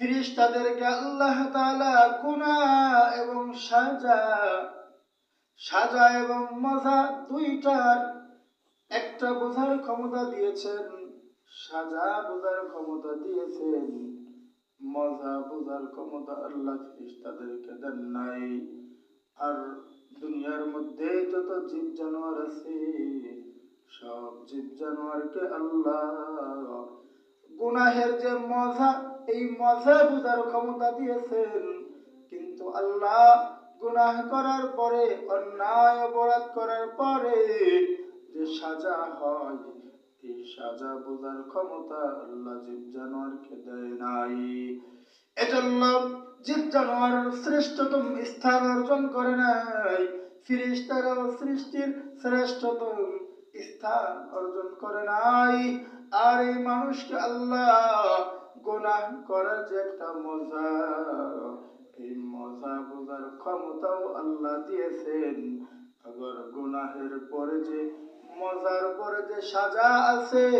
ফিরিস্তাদেরকে আল্লাহ গুনাহ এবং সাজা সাজা এবং মজা দুইটার একটা বোঝার ক্ষমতা দিয়েছেন, সাজা বোঝার ক্ষমতা দিয়েছেন, মজা বোঝার ক্ষমতা আল্লাহ ফিরিস্তাদেরকে দেন নাই। আর দুনিয়ার মধ্যে যত জীব জানোয়ার আছে, সব জীব জানোয়ারকে আল্লাহ গুনাহের যে মজা এই মজা বোঝার ক্ষমতা দিয়েছেন। কিন্তু আল্লাহ গুনাহ করার পরে, অন্যায় অপরাধ করার পরে যে সাজা হয় এই সাজা বোঝার ক্ষমতা আল্লাহ জীব জানোয়ারকে দেয় নাই। এজন্য জীব জানোয়ার শ্রেষ্ঠতম স্থান অর্জন করে নাই। ফিরিস্তারাও সৃষ্টির শ্রেষ্ঠতম স্থান অর্জন করে নাই। আর এই মানুষকে আল্লাহ গুনাহ করার যে একটা মজা। এই মজা বোঝার ক্ষমতাও আল্লাহ দিয়েছেন। আবার গুনাহের পরে যে, মজার পরে যে সাজা আছে,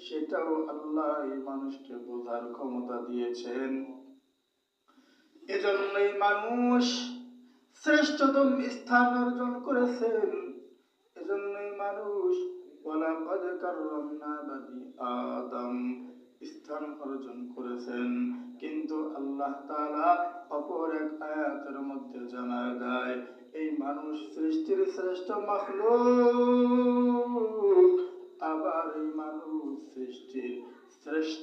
সেটাও আল্লাহ এই মানুষকে বোঝার ক্ষমতা দিয়েছেন। এজন্যই মানুষ শ্রেষ্ঠতম স্থান অর্জন করেছেন। এজন্যই মানুষ, ওয়ালাকাদ কাররামনা বানি আদম। স্থান অর্জন করেছেন কিন্তু আল্লাহ তাআলা অপর এক আয়াতের মধ্যে জানা দেয় এই মানুষ সৃষ্টির শ্রেষ্ঠ মাখলুক আবার এই মানুষ সৃষ্টির শ্রেষ্ঠ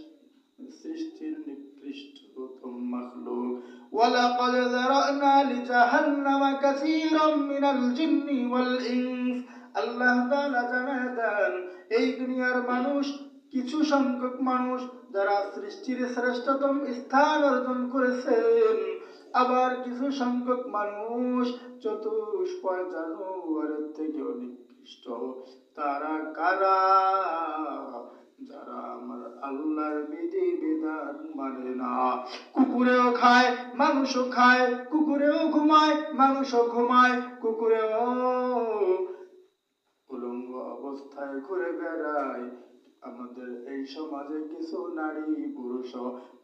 সৃষ্টির নিকৃষ্টতম মাখলুক ولقد ذرأنا لجهنم كثيرا من الجن والإنس আল্লাহ তাআলা জানায় দেন এই দুনিয়ার মানুষ কিছু সংখ্যক মানুষ যারা সৃষ্টির শ্রেষ্ঠতম স্থান অর্জন করেছেন, আবার কিছু সংখ্যক মানুষ জানুয়ারের নিকৃষ্ট তারা কারা? যারা আমার আল্লাহর বিধি বিধান মানে না। কুকুরেও খায় মানুষও খায়, কুকুরেও ঘুমায় মানুষও ঘুমায়, কুকুরেও উলঙ্গ অবস্থায় ঘুরে বেড়ায় আমাদের এই সমাজে কিছু নারী পুরুষ,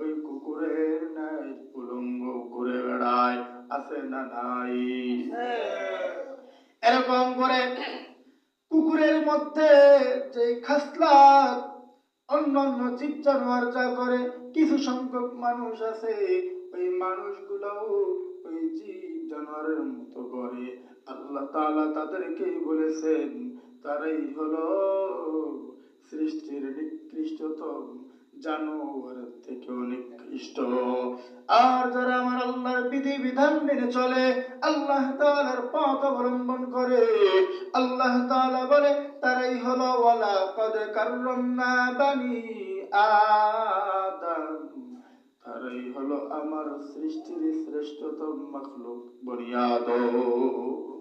ওই কুকুরের ন্যায় উলঙ্গ ঘুরে বেড়ায়, আছে না নাই? এরকম করে কুকুরের মধ্যে যে খাসলাত অন্য অন্য জীব জানোয়ার যা করে, কিছু সংখ্যক মানুষ আছে, ওই মানুষগুলোও ওই জীব জানোয়ারের মতো করে। আল্লাহ তাদেরকেই বলেছেন, তারাই হলো জানোয়ারের থেকেও নিকৃষ্ট আর যারা আমার আল্লাহর বিধি বিধান মেনে চলে, আল্লাহ পথ অবলম্বন করে। আল্লাহ বলে, তারাই হলো, ওয়ালা কদ কাররামনা বানি আদম। তারাই হলো আমার সৃষ্টির শ্রেষ্ঠতম মখলুক বনি আদম।